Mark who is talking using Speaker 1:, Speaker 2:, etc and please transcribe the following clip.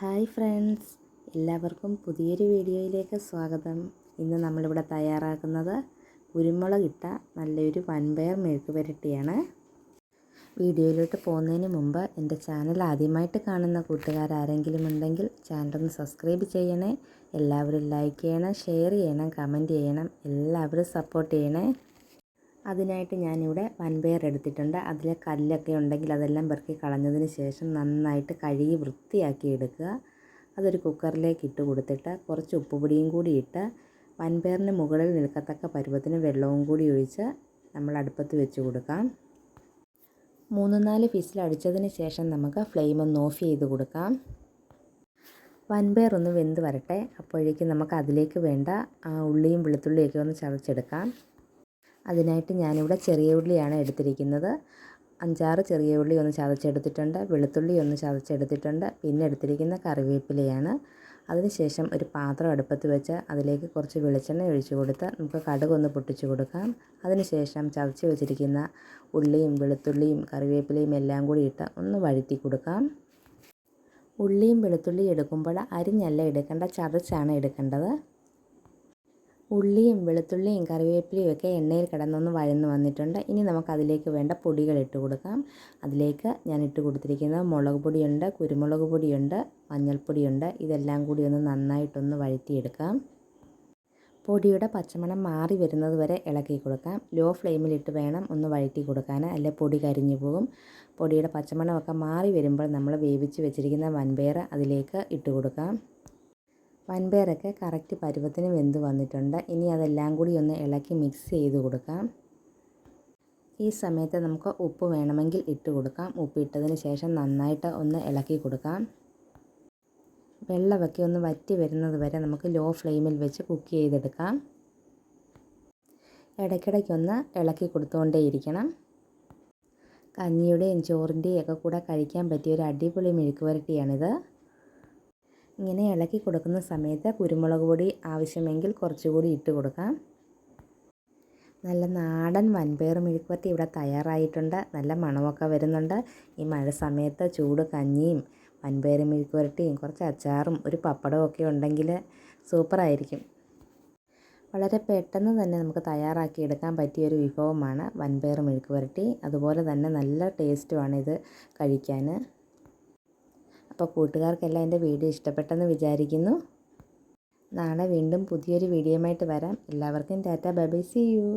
Speaker 1: Hi friends. എല്ലാവർക്കും പുതിയൊരു വീഡിയോയിലേക്ക് സ്വാഗതം. ഇന്ന് നമ്മളിവിടെ തയ്യാറാക്കുന്നത് കുരുമുളകിട്ട നല്ലൊരു വൻപയർ മെഴുക്ക് പുരട്ടിയാണ് വീഡിയോയിലോട്ട് പോകുന്നതിന് മുമ്പ് എന്റെ ചാനൽ ആദ്യമായിട്ട് കാണുന്ന കൂട്ടുകാരാരെങ്കിലും ഉണ്ടെങ്കിൽ ചാനലൊന്ന് സബ്സ്ക്രൈബ് ചെയ്യണേ എല്ലാവരും ലൈക്ക് ചെയ്യണം ഷെയർ ചെയ്യണം കമന്റ് ചെയ്യണം എല്ലാവരും സപ്പോർട്ട് ചെയ്യണേ. അതിനായിട്ട് ഞാനിവിടെ വൻപയർ എടുത്തിട്ടുണ്ട്. അതിലെ കല്ലൊക്കെ ഉണ്ടെങ്കിൽ അതെല്ലാം പെറുക്കി കളഞ്ഞതിന് ശേഷം നന്നായിട്ട് കഴുകി വൃത്തിയാക്കി എടുക്കുക. അതൊരു കുക്കറിലേക്ക് ഇട്ട് കൊടുത്തിട്ട് കുറച്ച് ഉപ്പുപൊടിയും കൂടി ഇട്ട് വൻപയറിന് മുകളിൽ നിൽക്കത്തക്ക പരുവത്തിന് വെള്ളവും കൂടി ഒഴിച്ച് നമ്മൾ അടുപ്പത്ത് വെച്ച് കൊടുക്കാം. മൂന്ന് നാല് ഫിസിൽ അടിച്ചതിന് ശേഷം നമുക്ക് ഫ്ലെയിം ഒന്ന് ഓഫ് ചെയ്ത് കൊടുക്കാം. വൻപയർ ഒന്ന് വെന്ത് വരട്ടെ. അപ്പോഴേക്കും നമുക്ക് അതിലേക്ക് വേണ്ട ഉള്ളിയും വെളുത്തുള്ളിയൊക്കെ ഒന്ന് ചതച്ചെടുക്കാം. അതിനായിട്ട് ഞാനിവിടെ ചെറിയ ഉള്ളിയാണ് എടുത്തിരിക്കുന്നത്. അഞ്ചാറ് ചെറിയ ഉള്ളി ഒന്ന് ചതച്ചെടുത്തിട്ടുണ്ട്. വെളുത്തുള്ളി ഒന്ന് ചതച്ചെടുത്തിട്ടുണ്ട്. പിന്നെ എടുത്തിരിക്കുന്ന കറിവേപ്പിലയാണ്. അതിനുശേഷം ഒരു പാത്രം അടുപ്പത്ത് വെച്ച് അതിലേക്ക് കുറച്ച് വെളിച്ചെണ്ണ ഒഴിച്ചു കൊടുത്ത് നമുക്ക് കടുക് ഒന്ന് പൊട്ടിച്ചു കൊടുക്കാം. അതിനുശേഷം ചതച്ച് വെച്ചിരിക്കുന്ന ഉള്ളിയും വെളുത്തുള്ളിയും കറിവേപ്പിലയും എല്ലാം കൂടി ഇട്ട് ഒന്ന് വഴറ്റി കൊടുക്കാം. ഉള്ളിയും വെളുത്തുള്ളിയും എടുക്കുമ്പോൾ അരിഞ്ഞല്ല എടുക്കേണ്ട ചതച്ചാണ് എടുക്കേണ്ടത്. ഉള്ളിയും വെളുത്തുള്ളിയും കറിവേപ്പിലയും ഒക്കെ എണ്ണയിൽ കിടന്നൊന്ന് വഴന്ന് വന്നിട്ടുണ്ട്. ഇനി നമുക്ക് അതിലേക്ക് വേണ്ട പൊടികൾ ഇട്ട് കൊടുക്കാം. അതിലേക്ക് ഞാൻ ഇട്ട് കൊടുത്തിരിക്കുന്നത് മുളക് പൊടിയുണ്ട് കുരുമുളക് പൊടിയുണ്ട് മഞ്ഞൾപ്പൊടിയുണ്ട്. ഇതെല്ലാം കൂടി ഒന്ന് നന്നായിട്ടൊന്ന് വഴറ്റിയെടുക്കാം. പൊടിയുടെ പച്ചമണം മാറി വരുന്നത് വരെ ഇളക്കി കൊടുക്കാം. ലോ ഫ്ലെയിമിലിട്ട് വേണം ഒന്ന് വഴറ്റി കൊടുക്കാൻ. അല്ലെ പൊടി കരിഞ്ഞു പോകും. പൊടിയുടെ പച്ചമണമൊക്കെ മാറി വരുമ്പോൾ നമ്മൾ വേവിച്ച് വെച്ചിരിക്കുന്ന വൻപയർ അതിലേക്ക് ഇട്ട് കൊടുക്കാം. വൻപയറൊക്കെ കറക്റ്റ് പരുവത്തിന് വെന്ത് വന്നിട്ടുണ്ട്. ഇനി അതെല്ലാം കൂടി ഒന്ന് ഇളക്കി മിക്സ് ചെയ്ത് കൊടുക്കാം. ഈ സമയത്ത് നമുക്ക് ഉപ്പ് വേണമെങ്കിൽ ഇട്ട് കൊടുക്കാം. ഉപ്പ് ഇട്ടതിന് ശേഷം നന്നായിട്ട് ഒന്ന് ഇളക്കി കൊടുക്കാം. വെള്ളമൊക്കെ ഒന്ന് വറ്റി വരുന്നത് വരെ നമുക്ക് ലോ ഫ്ലെയിമിൽ വെച്ച് കുക്ക് ചെയ്തെടുക്കാം. ഇടയ്ക്കിടയ്ക്കൊന്ന് ഇളക്കി കൊടുത്തുകൊണ്ടേയിരിക്കണം കഞ്ഞിയുടെയും ചോറിന്റെയും ഒക്കെ കൂടെ കഴിക്കാൻ പറ്റിയ ഒരു അടിപൊളി മെഴുക്ക് വരട്ടിയാണിത് ഇങ്ങനെ ഇളക്കി കൊടുക്കുന്ന സമയത്ത് കുരുമുളക് പൊടി ആവശ്യമെങ്കിൽ കുറച്ചുകൂടി ഇട്ട് കൊടുക്കാം. നല്ല നാടൻ വൻപയർ മെഴുക്കുവരട്ടി ഇവിടെ തയ്യാറായിട്ടുണ്ട്. നല്ല മണമൊക്കെ വരുന്നുണ്ട്. ഈ മഴ സമയത്ത് ചൂട് കഞ്ഞിയും വൻപയർ മെഴുക്കുവരട്ടിയും കുറച്ച് അച്ചാറും ഒരു പപ്പടവും ഒക്കെ ഉണ്ടെങ്കിൽ സൂപ്പറായിരിക്കും. വളരെ പെട്ടെന്ന് തന്നെ നമുക്ക് തയ്യാറാക്കി എടുക്കാൻ പറ്റിയൊരു വിഭവമാണ് വൻപയർ മെഴുക്കുവരട്ടി അതുപോലെ തന്നെ നല്ല ടേസ്റ്റുമാണ് ഇത് കഴിക്കാൻ. അപ്പോൾ കൂട്ടുകാർക്കെല്ലാം എന്റെ വീഡിയോ ഇഷ്ടപ്പെട്ടെന്ന് വിചാരിക്കുന്നു. നാളെ വീണ്ടും പുതിയൊരു വീഡിയോയുമായിട്ട് വരാം. എല്ലാവർക്കും ടാറ്റ ബൈ സി യു